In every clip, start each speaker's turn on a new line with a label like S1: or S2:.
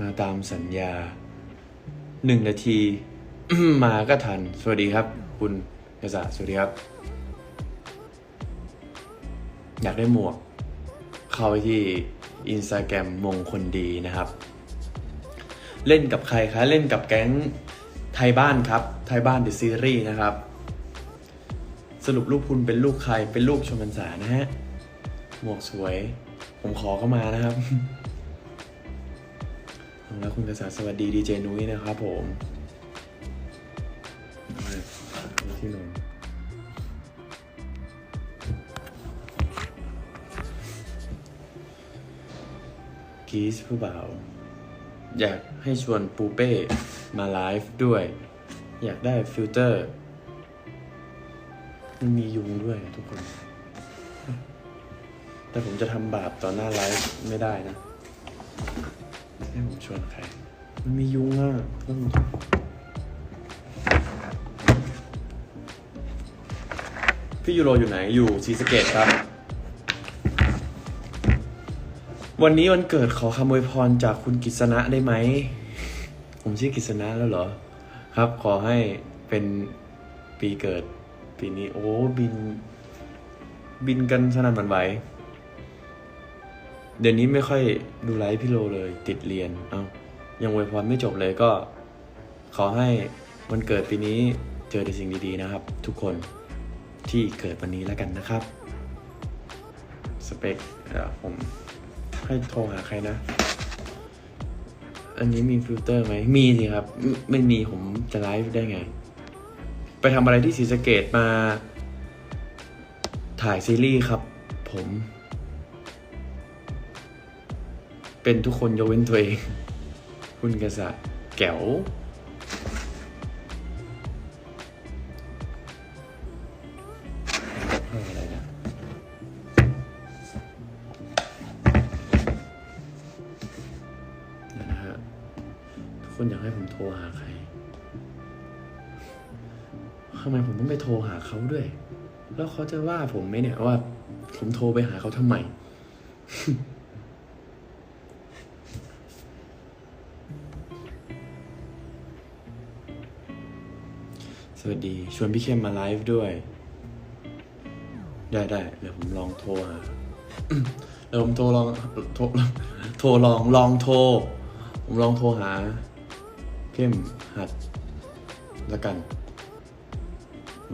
S1: มาตามสัญญาหนึ่งนาที มาก็ทัน สวัสดีครับ คุณกษะสวัสดีครับ อยากได้หมวก เข้าไปที่อินสตาแกรมมงคนดีนะครับ เล่นกับใครคะ เล่นกับแก๊งไทยบ้านครับ ไทยบ้านเดอะซีรีส์นะครับ สรุปลูกคุณเป็นลูกใครเป็นลูกชมพรรษานะฮะ หมวกสวย ผมขอเข้ามานะครับแล้วคุณกษาสวัสดีดีเจนุ้ยนะครับผมที่นอนกีสผู้บ่าว อยากให้ชวนปูเป้มาไลฟ์ด้วย อยากได้ฟิลเตอร์ มันมียุงด้วยทุกคน แต่ผมจะทำบาปต่อหน้าไลฟ์ไม่ได้นะให้ผมชวนใคร มันมียุงอะต้องพี่ยูโรอยู่ไหนอยู่ศรีสะเกดครับ วันนี้วันเกิดขอคำอวยพรจากคุณกิษณะได้ไหม ผมชื่อกิษณะแล้วเหรอ ครับ ขอให้เป็นปีเกิดปีนี้ โอ้บิน บินกันสนั่นหวันไหว เดี๋ยวนี้ไม่ค่อยดูไลฟ์พี่โลเลย ติดเรียน เอายังอวยพรไม่จบเลยก็ ขอให้วันเกิดปีนี้เจอแต่สิ่งดีๆนะครับ ทุกคนที่เกิดวันนี้แล้วกันนะครับ สเปคเดี๋ยวผมให้โทรหาใครนะ อันนี้มีฟิลเตอร์ไหม มีสิครับ ไม่ไม่มีผมจะไลฟ์ได้ไง ไปทำอะไรที่ศรีสะเกดมา ถ่ายซีรีส์ครับ ผม เป็นทุกคนยกเว้นตัวเอง คุณกษัตริย์แก๋วอะไรนะเดี๋ยวนะฮะทุกคนอยากให้ผมโทรหาใคร ทำไมผมต้องไปโทรหาเขาด้วย แล้วเขาจะว่าผมไหมเนี่ยว่า ผมโทรไปหาเขาทำไม วัสดี ชวนพี่เข้มมาไลฟ์ด้วย ได้ได้เดี๋ยวผมลองโทรหาเดี๋ยวผมโทรลองโทรโทรลองลองโทร ผมลองโทรหา เข้มหัดละกัน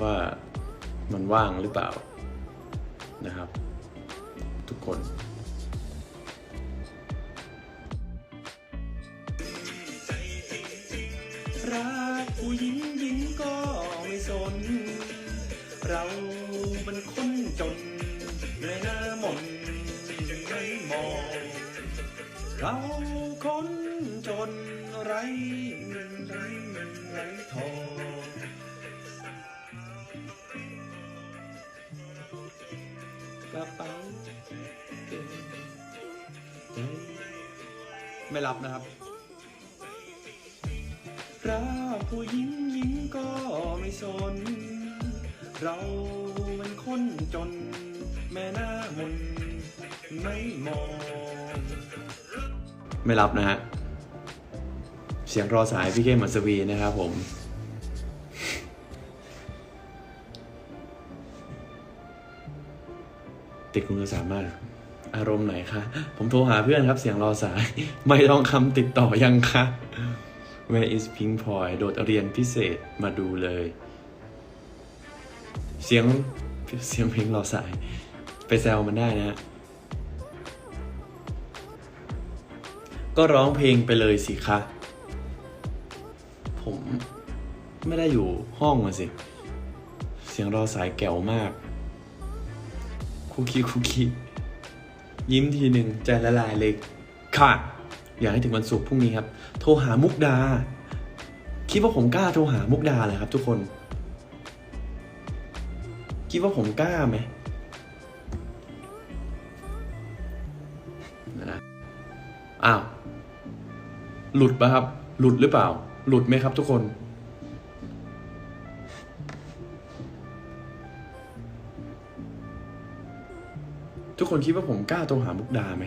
S1: ว่ามันว่างหรือเปล่านะครับ ทุกคน
S2: รัก ผู้หญิงหญิงก็ไม่สน เราเป็นคนจนเลยหน้ามนไม่มอง เราคนจนไรเงินไรเงินไรทองกระเป๋า
S1: ไม่รับนะครับ
S2: รักผู้หญิงหญิงก็ไม่สน เราเป็นคนจน แม่หน้ามนไม่มอง
S1: ไม่รับนะฮะ เสียงรอสายพี่เข้มมัสวีนะครับผม ติดคุณสามารถอารมณ์ไหนคะ ผมโทรหาเพื่อนครับ เสียงรอสาย ไม่ต้องคำติดต่อยังคะ Where is Pink Ploy โดดเรียนพิเศษมาดูเลย เสียงเสียงเพลงรอสาย ไปแซวมันได้นะ ก็ร้องเพลงไปเลยสิคะ ผมไม่ได้อยู่ห้องอะสิ เสียงรอสายแก๋วมาก คุกคีคุกคียิ้มทีหนึ่งใจละลายเลยค่ะ อยากให้ถึงวันศุกร์พรุ่งนี้ครับ โทรหามุกดา คิดว่าผมกล้าโทรหามุกดาเลยครับ ทุกคน คิดว่าผมกล้าไหมนะอ้าว หลุดปะครับ หลุดหรือเปล่า หลุดไหมครับ ทุกคน ทุกคนคิดว่าผมกล้าโทรหามุกดาไหม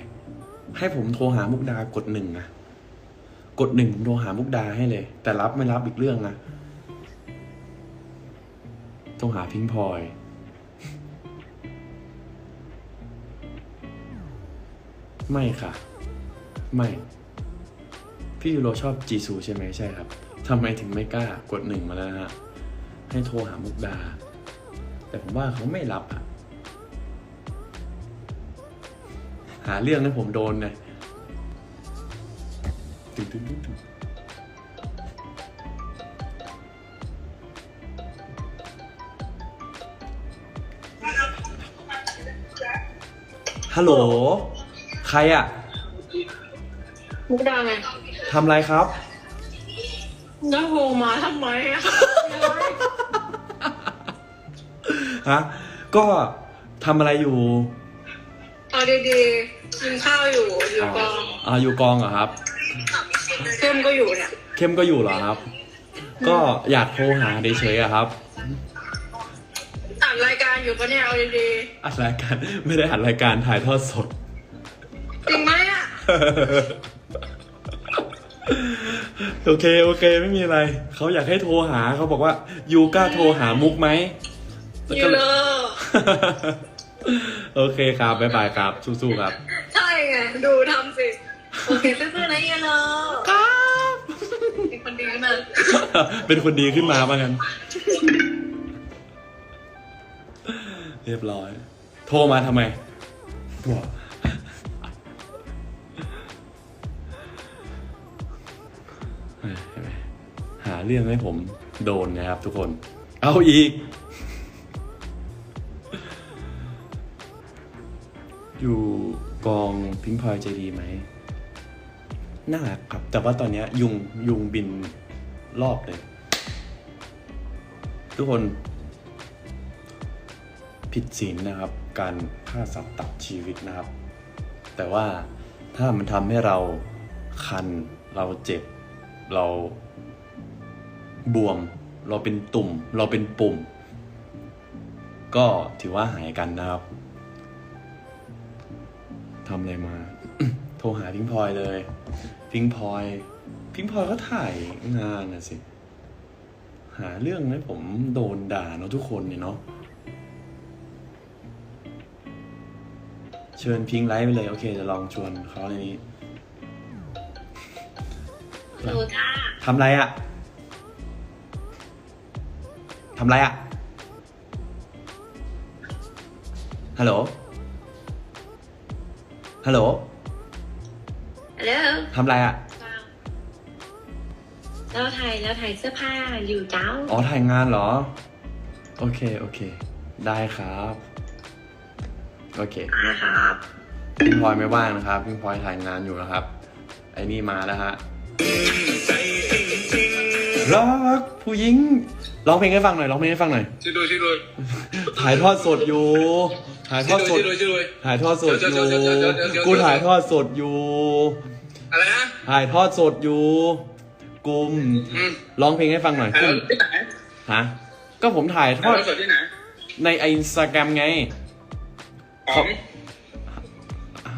S1: ให้ผมโทรหามุกดากดหนึ่งนะกดหนึ่งโทรหามุกดาให้เลย แต่รับไม่รับอีกเรื่องนะโทรหาพิงพลอยไม่ค่ะ ไม่ พี่ยูโรชอบจีซูใช่ไหมใช่ครับทำไมถึงไม่กล้ากดหนึ่งมาแล้วนะฮะให้โทรหามุกดา แต่ผมว่าเขาไม่รับอะ หาเรื่องให้ผมโดนไงตึงตึงตึงตึงฮัลโหล ใครอะ
S3: มุกดาไง
S1: ทำอะไรครับ
S3: แล้วโทรมาทำไมอะ
S1: ฮะ ก็ทำอะไรอยู่
S3: เอา ดีๆกินข้าวอยู่อยู่กอง
S1: อ่าอยู่กองเหรอครับ
S3: เข้มก็อยู่เนี่ย
S1: เข้มก็อยู่เหรอครับ ก็อยากโทรหาเฉยๆอะครับ
S3: อ่านรายการอยู่ปะเนี่ยเอาดี
S1: อัดรายการไม่ได้อัดรายการถ่ายทอดสด
S3: ๆจริงไหมอะ
S1: โอเคโอเคไม่มีอะไร เขาอยากให้โทรหาเขาบอกว่ายูกล้าโทรหามุกไหมแล้ว
S3: อ
S1: ก็
S3: ยู่เลย
S1: โอเคครับบ๊ายบายครับ สู้ๆครับ
S3: ใช่ไงดูทำสิ โอเคซื่อๆนะเยเลอ
S1: ครับ
S3: เป็นคนดีนะ
S1: เป็นคนดีขึ้นมาบ้างกัน เรียบร้อย โทรมาทำไมว้าเห็นไหมหาเรื่องให้ผมโดนนะครับทุกคน เอาอีก อยู่กองพิงพลอยใจดีไหมน่ารักครับ แต่ว่าตอนนี้ยุงยุงบินรอบเลย ทุกคนผิดศีลนะครับ การฆ่าสัตว์ตัดชีวิตนะครับ แต่ว่าถ้ามันทำให้เราคัน เราเจ็บ เราบวม เราเป็นตุ่ม เราเป็นปุ่ม ก็ถือว่าหายกันนะครับ ทำอะไรมา โทรหาพิงพลอยเลย พิงพลอย พิงพลอยก็ถ่ายงานนะสิ หาเรื่องให้ผมโดนด่าเนาะทุกคนเนี่ยเนาะเชิญพิงไลฟ์ไปเลยโอเคจะลองชวนเขาในนี้
S3: ดูจ้า
S1: ทำไรอะทำไรอะฮัลโหล ฮัลโหล
S3: ฮัลโหล
S1: ทำไรอะ
S3: เราถ่ายเราถ่ายเสื้อผ้าอยู่เจ้า
S1: อ๋อถ่ายงานเหรอ โอเค โอเค ได้ครับ โอเค
S3: นะครับ
S1: พิงพลอยไม่ว่างนะครับพิงพลอยถ่ายงานอยู่นะครับ ไอ้นี่มาแล้วฮะ
S2: ใจจริง
S1: รักผู้หญิงร้องเพลงให้ฟังหน่อยร้องเพลงให้ฟังหน่อย
S4: ช่วยด้วยช่วยด้วย
S1: ถ่ายทอดสดอยู่ ถ่ายท
S4: ช่
S1: อ
S4: วย
S1: ดส
S4: ด้ว
S1: ด
S4: ยช่วยด้วยช่วยด้วย
S1: ถ่ายทอดสดอยู่
S4: เดี๋ยวเดี๋ยวเดี๋ยวเดี๋ยวเดี๋ยวเดี๋ยว
S1: กูถ่ายทอดสดอยู่
S4: อะไรนะ
S1: ถ่ายทอดสดอยู่กลุ่ม
S4: อืม
S1: ร้องเพลงให้ฟังหน่อย
S4: ถ่าย
S1: ก
S4: แล้
S1: ลุ่
S4: ว
S1: ม
S4: ที่ไหน
S1: ฮะ ก็ผมถ่ายท
S4: ถ่า
S1: อยด
S4: แล้วสดที่ไหน
S1: ในอินสตาแกรมไง
S4: ของ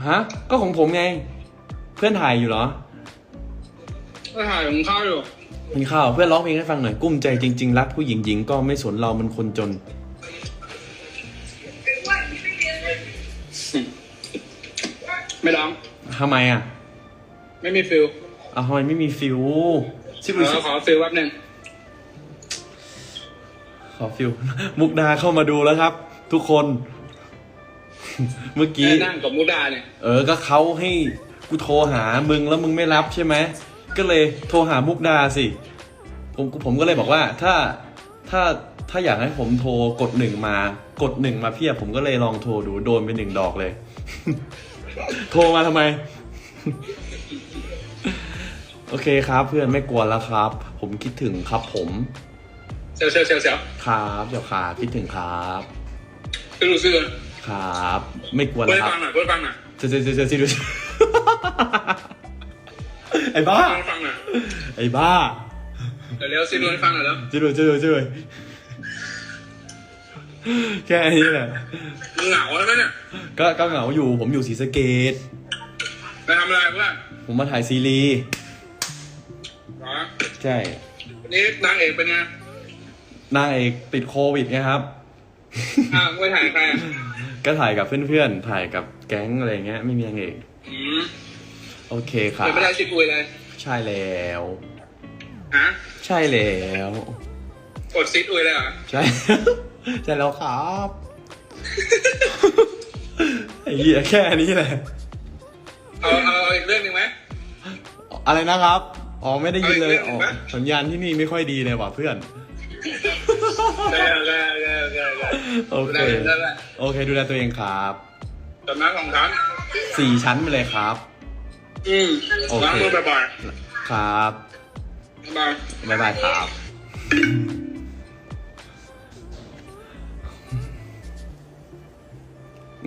S1: ฮะ ก็ของผมไง เพื่อนถ่ายอยู่เหรอ
S4: ก็ถ่ายของข้าวอยู่
S1: กินข้าว เพื่อนร้องเพลงให้ฟังหน่อย กุ้มใจจริง ๆ รักผู้หญิงหญิงก็ไม่สนเรามันคนจน ทำไมอะ
S4: ไม่มีฟิล
S1: อ้าวทำไมไม่มีฟิวชิ
S4: เอ
S1: บุ
S4: อ
S1: ชิ
S4: ขอฟิลแป๊บหนึง
S1: ขอฟิว มุกดาเข้ามาดูแล้วครับ ทุกคน เมื่อกี้
S4: นั่งกับมุกดาเนี่ย
S1: เออ ก็เขาให้กูโทรหามึงแล้วมึงไม่รับใช่ไหม ก็เลยโทรหามุกดาสิ ผมผมก็เลยบอกว่า ถ้าถ้าถ้าอยากให้ผมโทรกดหนึ่งมา กดหนึ่งมาเพียบผมก็เลยลองโทรดูโดนไปหนึ่งดอกเลย โทรมาทำไม โอเคครับ เพื่อนไม่กวนแล้วครับ ผมคิดถึงครับผม
S4: เซลเซลเซลเซล
S1: ครับเดี๋ยวครับคิดถึงครับ
S4: ซื้อดูซื้อ
S1: ครับ ไม่กวน
S4: เปิด
S1: แล้วค
S4: ฟั
S1: รับ
S4: งหน่อยเปิดฟังหน่อย
S1: เจอเจอเจอเจอสิดูไอ้บ้า
S4: เปิดฟังหน่อย
S1: ไอ้บ้า
S4: เดี๋ยวเร็วซิดูให้ฟังหน่อยแล้ว
S1: จะดูจะดูจะดู แค่นี้แหละ
S4: มึงเหงาใช่ไหมเนี่ย
S1: ก็ก็เหงาอยู่ ผมอยู่ศรีสะเกด
S4: ไปทำอะไรเพื่อน
S1: ผมมาถ่ายซีรีส์
S4: เหรอ
S1: ใช่
S4: วันนี้นางเอกเป็นไง
S1: นางเอกติดโควิดไงครับ
S4: อ้าวไม่ถ่ายใครอะ
S1: ก็ถ่ายกับเพื่อนๆ ถ่ายกับแก๊งอะไรเงี้ย ไม่มีนางเอก
S4: อืม
S1: โอเคครับ
S4: เดี๋ยวไม่ได้ชิคุยเลย
S1: ใช่แล้ว
S4: ฮะ
S1: ใช่แล้ว
S4: กดซิดอุยเลยเหรอ
S1: ใช่ ใช่แล้วครับไอ้เหี้ยแค่นี้แหละ
S4: เอาเอาเอาอีกเรื่องหนึ่งไหม
S1: อะไรนะครับ อ๋อไม่ได้ยินเลย
S4: เอาอีกเรื่
S1: อ๋
S4: องหนึ่
S1: อง
S4: ไหม
S1: สัญญาณที่นี่ไม่ค่อยดีเลยว่ะเพื่อน
S4: ได้ได้ได้ได้ได้
S1: โอเค
S4: ได้ได้ได้
S1: โอเค ดูแลตัวเองครับ
S4: สำนักของฉัน
S1: สี่ชั้นไปเลยครับ
S4: อืม
S1: โอเค
S4: ล้างมือบ่อย
S1: ครับ
S4: ๆบ๊ายบาย
S1: บ๊ายบายครับ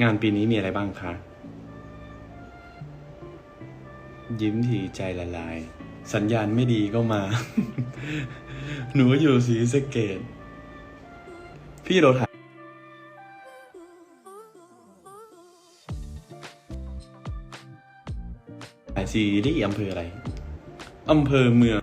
S1: งานปีนี้มีอะไรบ้างคะ ยิ้มทีใจละลาย สัญญาณไม่ดีก็มา หนูอยู่สีสะเกต พี่โรถ่ายถ่ายซีรีส์อำเภออะไร อำเภอเมือง